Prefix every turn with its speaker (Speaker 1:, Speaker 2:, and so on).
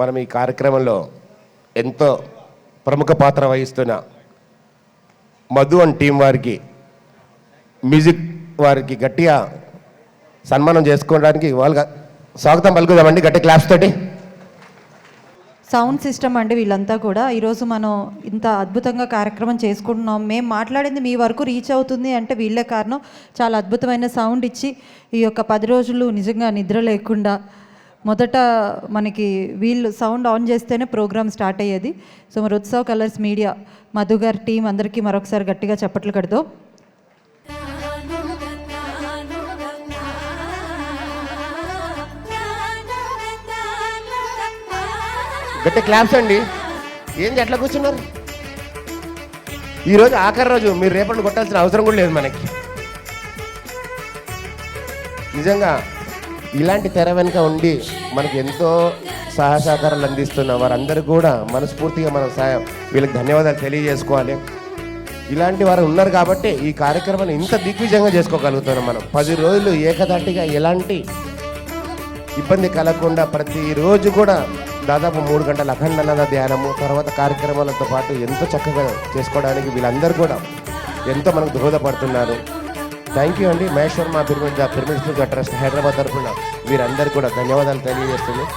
Speaker 1: మనం ఈ కార్యక్రమంలో ఎంతో ప్రముఖ పాత్ర వహిస్తున్న మధు అండ్ టీం వారికి మ్యూజిక్ వారికి గట్టిగా సన్మానం చేసుకోవడానికి వాళ్ళగా స్వాగతం పలుకుదామండి గట్టి క్లాప్స్ తోటి.
Speaker 2: సౌండ్ సిస్టమ్ అండి వీళ్ళంతా కూడా. ఈరోజు మనం ఇంత అద్భుతంగా కార్యక్రమం చేసుకుంటున్నాం. మేము మాట్లాడింది మీ వరకు రీచ్ అవుతుంది అంటే వీళ్ళే కారణం. చాలా అద్భుతమైన సౌండ్ ఇచ్చి ఈ యొక్క పది రోజులు నిజంగా నిద్ర లేకుండా మొదట మనకి వీళ్ళు సౌండ్ ఆన్ చేస్తేనే ప్రోగ్రామ్ స్టార్ట్ అయ్యేది. సో మరి ఉత్సవ్ కలర్స్ మీడియా మధు గారి టీం అందరికీ మరొకసారి గట్టిగా చప్పట్లు కడదాం.
Speaker 1: గట్టి క్లాప్స్ అండి. ఏంటి ఎట్లా కూర్చున్నారు? ఈరోజు ఆఖరి రోజు మీరు రేపటి కొట్టాల్సిన అవసరం కూడా లేదు మనకి. నిజంగా ఇలాంటి తెర వెనుక ఉండి మనకు ఎంతో సహాయ సహకారాలు అందిస్తున్న వారందరూ కూడా మనస్ఫూర్తిగా మన సాయం వీళ్ళకి ధన్యవాదాలు తెలియజేసుకోవాలి. ఇలాంటి వారు ఉన్నారు కాబట్టి ఈ కార్యక్రమాన్ని ఇంత దిగ్విజయంగా చేసుకోగలుగుతున్నాం మనం. పది రోజులు ఏకదాటిగా ఎలాంటి ఇబ్బంది కలగకుండా ప్రతిరోజు కూడా దాదాపు మూడు గంటల అఖండనద ధ్యానము తర్వాత కార్యక్రమాలతో పాటు ఎంతో చక్కగా చేసుకోవడానికి వీళ్ళందరూ కూడా ఎంతో మనకు దోహదపడుతున్నారు. థ్యాంక్ యూ అండి. మహేశ్వర్ మా పిరమిడ్ పిరమిడ్ ట్రస్ట్ హైదరాబాద్ తరఫున వీరందరికీ కూడా ధన్యవాదాలు తెలియజేస్తున్నాను